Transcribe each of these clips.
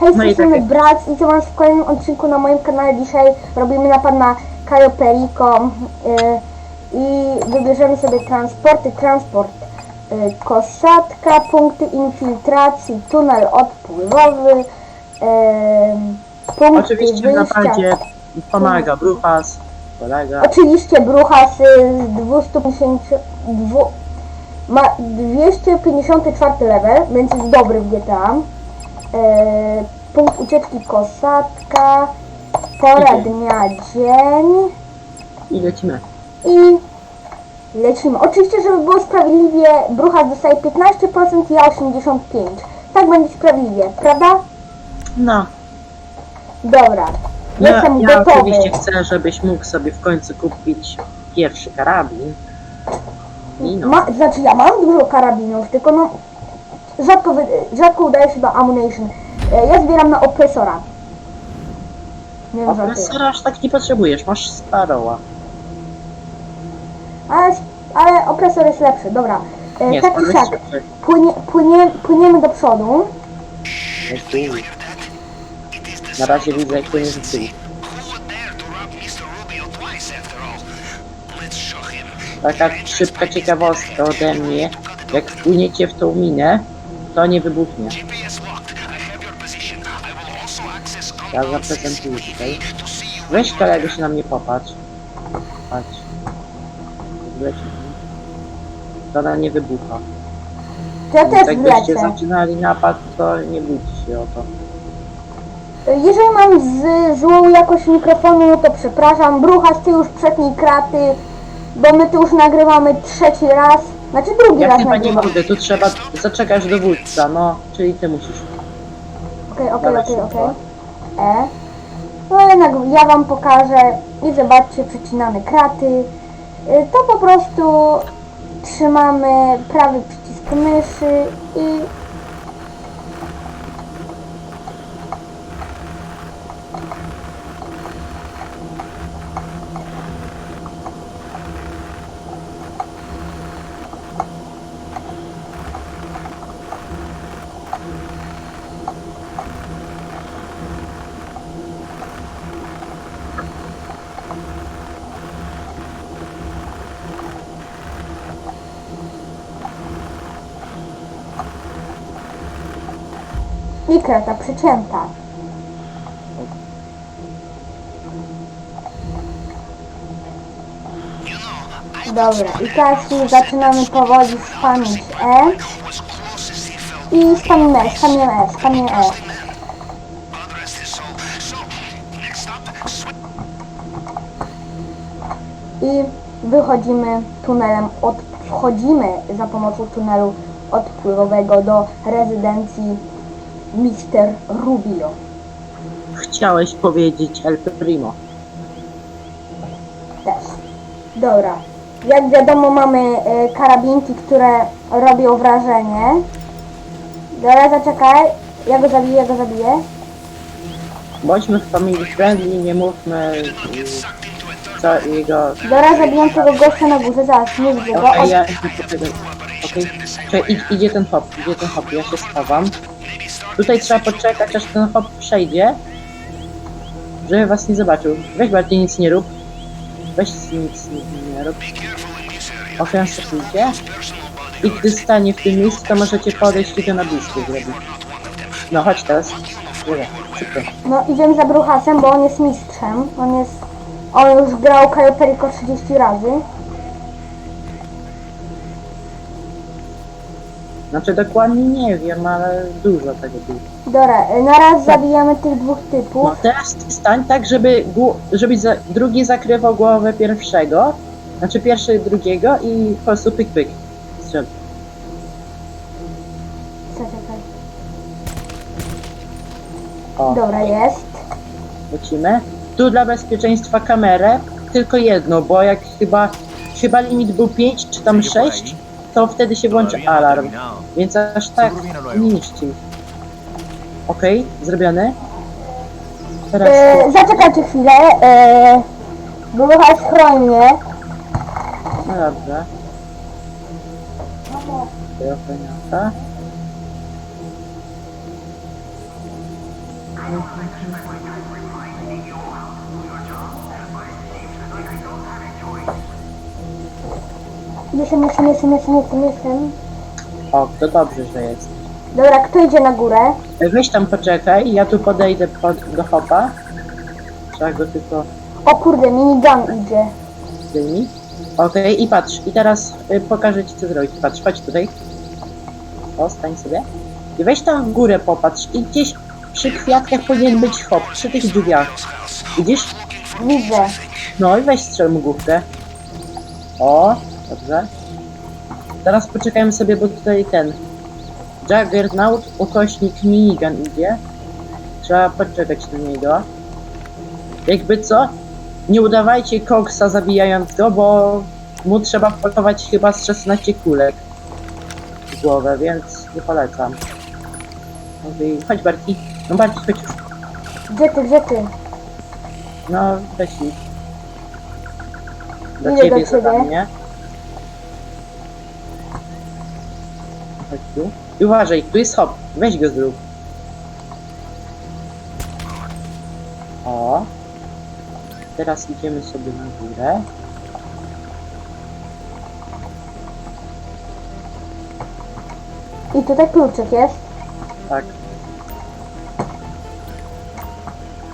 Hej, No takie- Brat i to was w kolejnym odcinku na moim kanale. Dzisiaj robimy napad na Cayo Perico yy, i wybierzemy sobie transporty. Transport yy, koszatka, punkty infiltracji, tunel odpływowy, yy, punkty Oczywiście w wyjścia. napadzie pomaga Bruchas, kolega. Oczywiście Bruchas y, z 250, dwu, ma 254 level, więc jest dobry w GTA. E, punkt ucieczki koszatka, pora Idzie. dnia, dzień I lecimy. i lecimy. Oczywiście, żeby było sprawiedliwie, Bruchas dostaje 15%, ja 85%. Tak będzie sprawiedliwie, prawda? No, Dobra, ja, jestem ja gotowy. oczywiście chcę, żebyś mógł sobie w końcu kupić pierwszy karabin. I no, Ma, znaczy ja mam dużo karabinów, tylko no rzadko, wy, rzadko udaje się do ammunition. E, Ja zbieram na opresora. Nie wiem, opresora aż tak nie potrzebujesz, masz Sparrowa. Ale, ale opresor jest lepszy, dobra. E, Nie, tak jest siak, płynie, płynie, płyniemy do przodu. Na razie widzę, jak płyniesz w tył. Taka szybka ciekawostka ode mnie. Jak wpłyniecie w tą minę, to nie wybuchnie. Ja zaprezentuję tutaj. Weź kolego się na mnie popatrz. Patrz. Wleci. To ona nie wybucha. To ja też Jakbyście wlecę. zaczynali napad, to nie bójcie się o to. Jeżeli mam z, złą jakość mikrofonu, no to przepraszam. Bruchas, ty już przetnij kraty, bo my tu już nagrywamy trzeci raz. Znaczy drugi Ja raz chyba nie nagrywamy. mogę, tu trzeba zaczekać dowódca, no, czyli ty musisz. Okej, okej, Dawaj okej, szybko. okej. E. No jednak ja wam pokażę i zobaczcie, przecinamy kraty. Y, To po prostu trzymamy prawy przycisk myszy i i krata przecięta. You know, I Dobra, i teraz już zaczynamy powoli spamić E i spamimy E, spamimy E, spamimy E. I wychodzimy tunelem, od, wchodzimy za pomocą tunelu odpływowego do rezydencji Mr. Rubio. Chciałeś powiedzieć El Primo. Też. Dobra. Jak wiadomo mamy e, karabinki, które robią wrażenie. Dobra, zaczekaj. Ja go zabiję, ja go zabiję. Bądźmy w family friendly, nie mówmy y, co jego... Dobra, zabijam tego gościa na górze, zaraz, nie widzę go. Okej, ja Okej, Czekaj, idzie ten hop, idzie ten hop, ja się schowam. Tutaj trzeba poczekać, aż ten hop przejdzie, żeby was nie zobaczył. Weź bardziej nic nie rób. Weź nic nie, nie rób. Ofensywujcie. I gdy stanie w tym miejscu, to możecie podejść i go na blisko zrobić. No chodź teraz. Dobra. No idziemy za Bruchasem, bo on jest mistrzem. On jest... On już grał Cayo Perico 30 razy. Znaczy dokładnie nie wiem, ale dużo tego było. Dobra, na raz zabijamy tych dwóch typów. No teraz stań tak, żeby, gło- żeby za, drugi zakrywał głowę pierwszego, znaczy pierwszy drugiego i po prostu pyk pyk. Strzel. Zaczekaj. O, Dobra, jest. lecimy. Tu dla bezpieczeństwa kamerę, tylko jedno, bo jak chyba, chyba limit był 5 czy tam 6, to wtedy się włączy alarm, więc aż tak nie niszczy. Okej, zrobione. Teraz E, zaczekajcie chwilę. E, Bruchas chroń mnie. No dobrze. Tej ochroniarza. Jestem, jestem, jestem, jestem, jestem, jestem. O, to dobrze, że jest. Dobra, kto idzie na górę? Weź tam poczekaj, ja tu podejdę pod, do hopa. Trzeba go tylko O kurde, minigun idzie. zdejmij. Okej, i patrz, i teraz y, pokażę ci co zrobić. Patrz, chodź tutaj. O, stań sobie. I weź tam w górę popatrz i gdzieś przy kwiatkach powinien być hop, przy tych drzwiach. Widzisz? Widzę. No i weź strzel mu główkę. O, dobrze. Teraz poczekajmy sobie, bo tutaj ten Juggernaut, ukośnik minigun idzie. Trzeba poczekać na niego. Jakby co? Nie udawajcie koksa zabijając go, bo mu trzeba wpakować chyba z 16 kulek w głowę, więc nie polecam. Okej, Chodź Barki. No Barki, chodź. Gdzie ty, gdzie ty? No, weź Idę do ciebie ciebie. zadanie. Chodź tu. I uważaj, tu jest hop. Weź go zrób. O. Teraz idziemy sobie na górę. I tutaj kluczyk jest. Tak.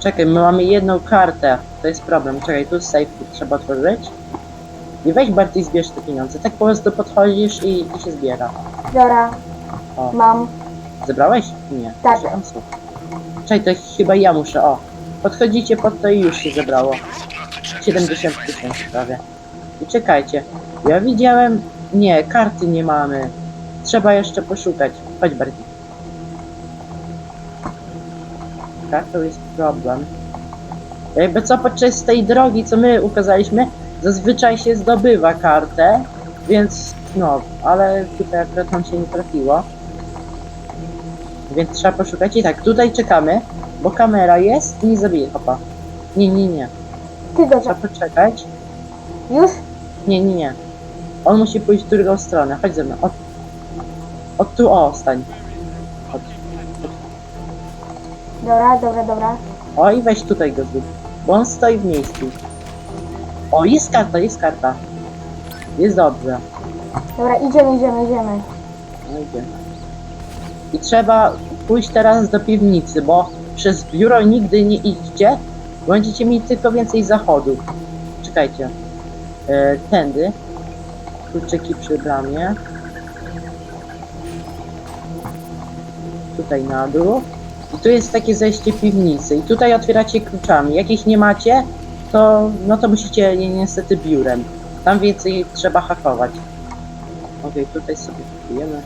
Czekaj, my mamy jedną kartę. To jest problem. Czekaj, tu safe trzeba otworzyć. I weź bardziej zbierz te pieniądze. Tak po prostu podchodzisz i, i się zbiera. Dobra, O. mam. Zebrałeś? Nie. Tak. Są. Czekaj, to chyba ja muszę. O. Podchodzicie pod to i już się zebrało. 70 tysięcy prawie. I czekajcie. Ja widziałem... Nie, karty nie mamy. Trzeba jeszcze poszukać. Chodź bardziej. Kartą jest problem. Jakby co podczas tej drogi, co my ukazaliśmy, zazwyczaj się zdobywa kartę, więc no, ale tutaj akurat nam się nie trafiło. Więc trzeba poszukać i tak, tutaj czekamy, bo kamera jest i nie zabije hopa. Nie, nie, nie. Ty go Trzeba poczekać. Już? Nie, nie, nie. On musi pójść w drugą stronę. Chodź ze mną. Od, od tu, o, stań. Chodź. Dobra, dobra, dobra. O, i weź tutaj go zrób. Bo on stoi w miejscu. O, jest karta, jest karta. Jest dobrze. Dobra, idziemy, idziemy, idziemy. No idzie. I trzeba pójść teraz do piwnicy, bo przez biuro nigdy nie idźcie. Będziecie mieli tylko więcej zachodów. Czekajcie. E, tędy. Kluczyki przy bramie. Tutaj na dół. I tu jest takie zejście piwnicy. I tutaj otwieracie kluczami. Jak ich nie macie, to no to musicie niestety biurem. Tam więcej trzeba hakować. Okej, tutaj sobie kupujemy.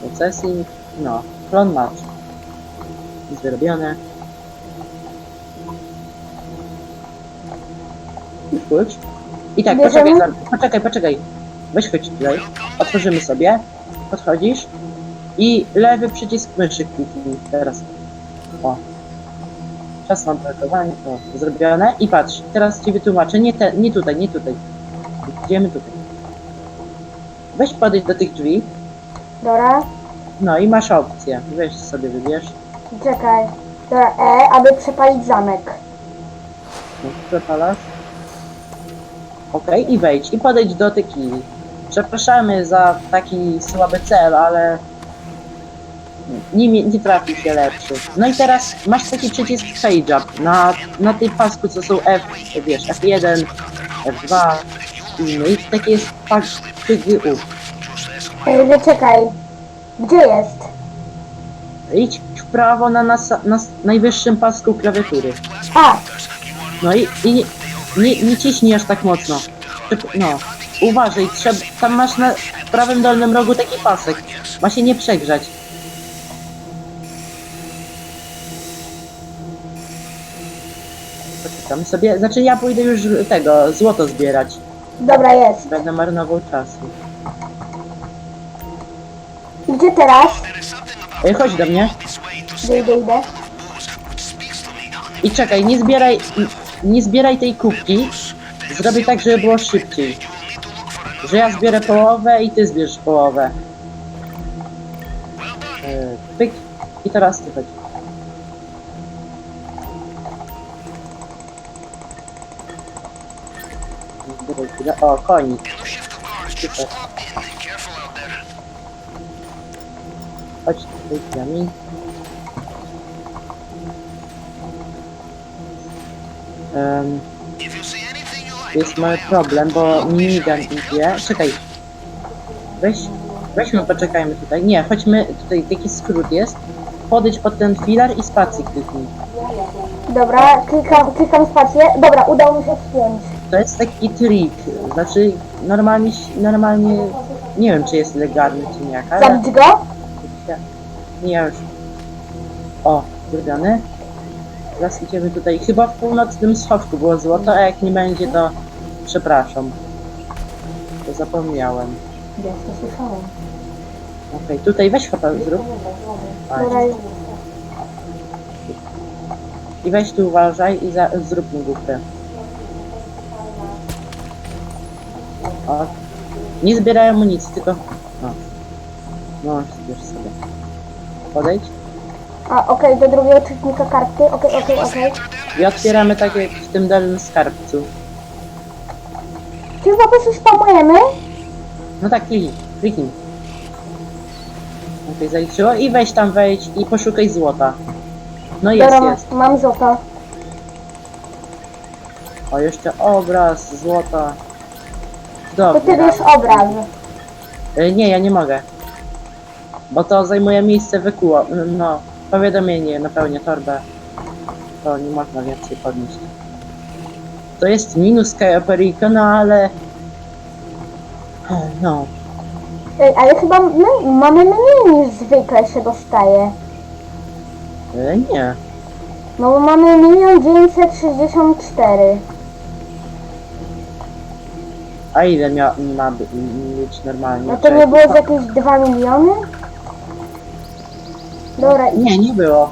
Processing, no, clone match. Jest wyrobione. I tak, Bierzemy? poczekaj, zaraz- poczekaj, poczekaj. Weź chodź tutaj. Otworzymy sobie. Podchodzisz. I lewy przycisk myszy kliknij teraz. O. Czas mam brakowanie. O, zrobione. I patrz, teraz ci wytłumaczę. Nie, te, nie tutaj, nie tutaj. Idziemy tutaj. Weź podejdź do tych drzwi. Dobra. No i masz opcję. Weź sobie wybierz. Czekaj. Dobra, E, aby przepalić zamek. No, przepalasz. Okej, i wejdź. I podejdź do tequili. Przepraszamy za taki słaby cel, ale nie, nie, trafi się lepszy. No i teraz masz taki przycisk Page Up na, na tej pasku, co są F, wiesz, F1, F2 i no i taki jest pak PGU. Że czekaj. Gdzie jest? Idź w prawo na, nas, na najwyższym pasku klawiatury. A, No i, i nie, nie, ciśnij aż tak mocno. No, uważaj, trzeba, tam masz na prawym dolnym rogu taki pasek. Ma się nie przegrzać. Poczekamy sobie, znaczy ja pójdę już tego, złoto zbierać. dobra jest. Będę marnował czasu. Gdzie teraz? Ej, chodź do mnie. Idę, idę, idę. I czekaj, nie zbieraj, nie zbieraj tej kubki. Zrobię tak, żeby było szybciej. Że ja zbierę połowę i ty zbierzesz połowę. Yy, Pyk. I teraz ty chodź. O, there. Chodź tutaj drzwiami. Um, jest mały problem, bo minigun idzie. Czekaj. Weź, weźmy, poczekajmy tutaj. Nie, chodźmy, tutaj taki skrót jest. Podejdź pod ten filar i spacji kliknij. Dobra, klikam, klikam spację. Dobra, udało mi się wspiąć. To jest taki trik. Znaczy, normalnie, normalnie, nie wiem czy jest legalny czy nie, ale... Zabić go? Nie już. O, zrobiony. Teraz idziemy tutaj. Chyba w północnym schowku było złoto, a jak nie będzie, to przepraszam. To zapomniałem. Ja to słyszałem. Okej, tutaj weź chapa zrób. I weź tu uważaj i za, zrób mi głupę. O. Nie zbieraj amunicji, tylko... O. No, zbierz sobie. Podejdź. A okej, do drugiego czytnika karty. Okej, okej, okej. I otwieramy tak jak w tym dolnym skarbcu. Czy po prostu spamujemy? No tak, kliknij, kliknij. Okej, zaliczyło i weź tam wejdź i poszukaj złota. No jest, Dobra, jest. mam złoto. O, jeszcze obraz złota. To ty Dobra. wiesz obraz. Y, Nie, ja nie mogę. Bo to zajmuje miejsce wykuło. No, powiadomienie, napełnia torbę. To nie można więcej podnieść. To jest minus Kajaperiko, no ale... No, Ej, ale chyba my mamy mniej niż zwykle się dostaje. y, nie. No bo mamy milion dziewięćset sześćdziesiąt A ile mia, ma by- mieć normalnie? No to nie było z jakieś 2 miliony? Dobra, Nie, nie było.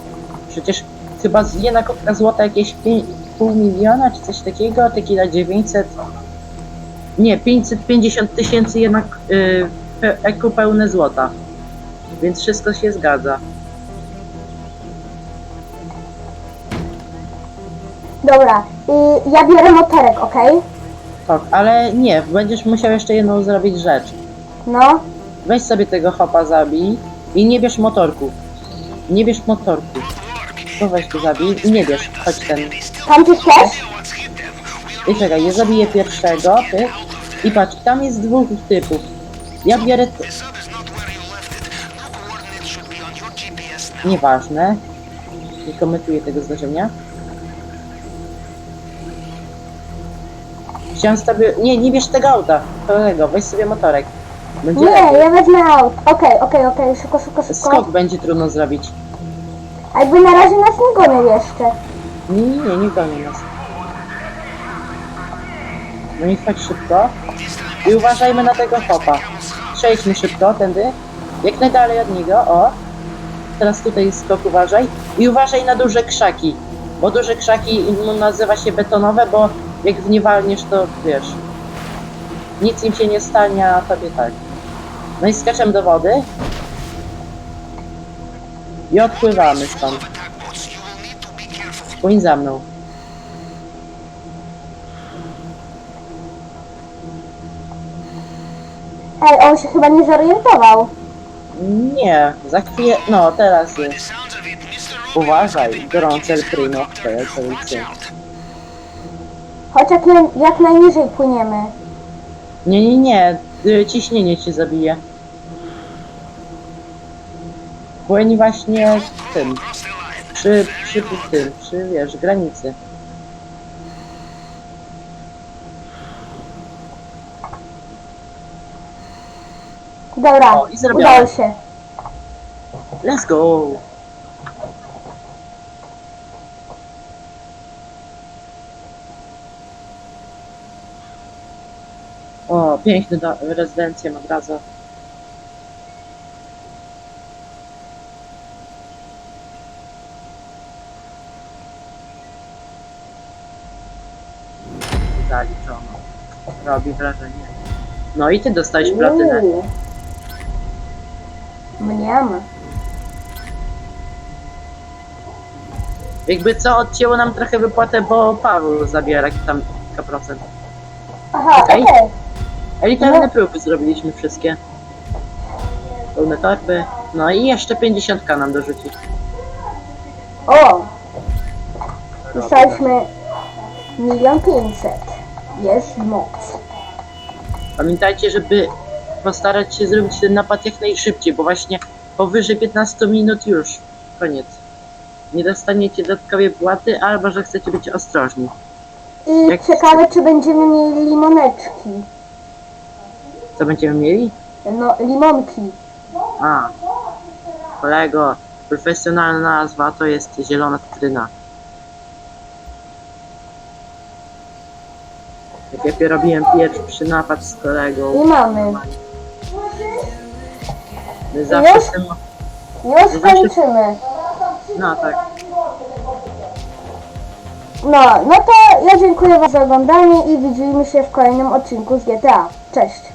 Przecież chyba z- jedna kopka złota jakieś pię- pół miliona czy coś takiego, tequila 900. Nie, 550 tysięcy jednak yy, pe, eko pełne złota. Więc wszystko się zgadza. dobra. I ja biorę motorek, okej? Tak, ale nie, będziesz musiał jeszcze jedną zrobić rzecz. No. Weź sobie tego hopa zabij i nie bierz motorku. Nie bierz motorku. To weź go zabij nie bierz, chodź ten. Tam gdzieś też? I czekaj, ja zabiję pierwszego, ty. I patrz, tam jest dwóch typów. Ja biorę... T-. Nieważne. Nie komentuję tego zdarzenia. Chciałem sobie... Nie, nie bierz tego auta. Kolego, weź sobie motorek. Będzie Nie, lepiej. ja wezmę aut. Okej, okej, okej, szybko, szybko, szybko. Skok będzie trudno zrobić. A jakby na razie nas nie gonią jeszcze. Nie, nie, nie, nie gonią nas. No i chodź szybko. I uważajmy na tego hopa. Przejdźmy szybko, tędy. Jak najdalej od niego, o. Teraz tutaj skok uważaj. I uważaj na duże krzaki. Bo duże krzaki no, nazywa się betonowe, bo jak w nie walniesz, to wiesz. Nic im się nie stanie, a tobie tak. No i skaczemy do wody. I odpływamy stąd. Płyń za mną. Ej, on się chyba nie zorientował. Nie, za chwilę, no teraz jest. Uważaj, gorące primo, policja. out. Choć jak, jak najniżej płyniemy. Nie, nie, nie, y, ciśnienie cię zabije. Płyń właśnie tym, przy, przy tym, przy, wiesz, granicy. Dobra, O, i zrobione. udało się. Let's go! O, piękny do, rezydencja od razu. Robi wrażenie. No i ty dostałeś platynę. Uuu. Mniam. Jakby co, odcięło nam trochę wypłatę, bo Paweł zabiera tam kilka procent. Aha, Okej. okej. Elitarne No. próby zrobiliśmy wszystkie. Pełne torby. No i jeszcze 50k nam dorzuci. O! Dostaliśmy milion pięćset. Jest moc. Pamiętajcie, żeby postarać się zrobić ten napad jak najszybciej, bo właśnie powyżej 15 minut już koniec. Nie dostaniecie dodatkowej płaty, albo że chcecie być ostrożni. I Jak- ciekawe, czy będziemy mieli limoneczki. Co będziemy mieli? No, limonki. A, kolego, profesjonalna nazwa to jest zielona cytryna. Jak ja robiłem pierwszy napad z kolegą, I mamy. my zawsze Już? tym... Już kończymy. No tak. No, no to ja dziękuję Wam za oglądanie i widzimy się w kolejnym odcinku z GTA. Cześć!